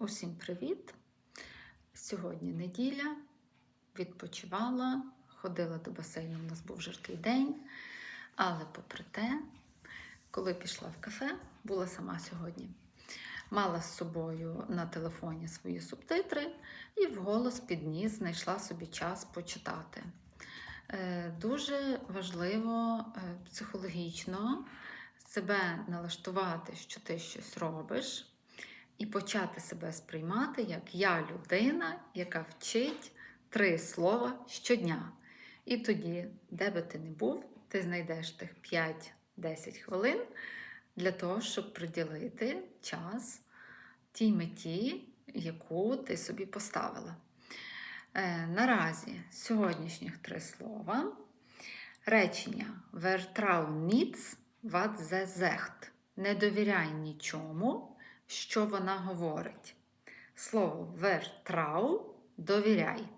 Усім привіт! Сьогодні неділя, відпочивала, ходила до басейну, у нас був жаркий день. Але попри те, коли пішла в кафе, була сама сьогодні. Мала з собою на телефоні свої субтитри і вголос підніс, знайшла собі час почитати. Е, Дуже важливо е, психологічно себе налаштувати, що ти щось робиш, і почати себе сприймати як я людина, яка вчить три слова щодня. І тоді, де би ти не був, ти знайдеш тих 5-10 хвилин для того, щоб приділити час тій меті, яку ти собі поставила. Е, наразі сьогоднішніх три слова. Речення Vertrauen nichts, was. Не довіряй нічому, що вона говорить. Слово vertrau довіряй.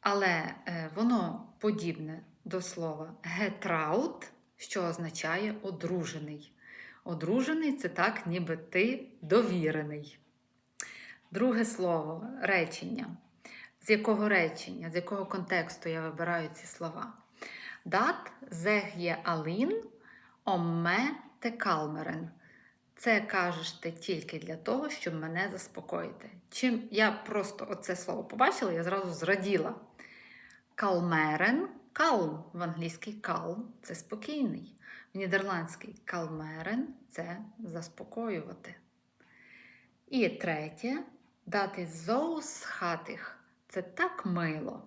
Але е, воно подібне до слова getraut, що означає одружений. Одружений це так, ніби ти довірений. Друге слово речення. З якого речення, з якого контексту я вибираю ці слова? Je alleen om me te kalmeren. Це кажеш ти тільки для того, щоб мене заспокоїти. Чим я просто оце слово побачила, я зразу зраділа. Калмерен, калм в англійській калм це спокійний. В нідерландській калмерен це заспокоювати. І третє дати зоусхатих це так мило.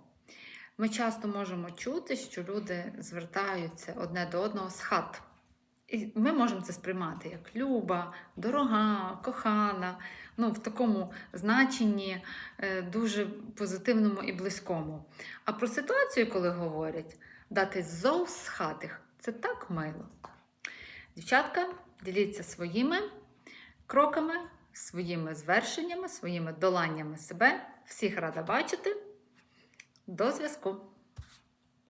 Ми часто можемо чути, що люди звертаються одне до одного з хат. І ми можемо це сприймати як люба, дорога, кохана, ну, в такому значенні е, дуже позитивному і близькому. А про ситуацію, коли говорять, дати зов з хатих, це так мило. Дівчатка, діліться своїми кроками, своїми звершеннями, своїми доланнями себе. Всіх рада бачити. До зв'язку!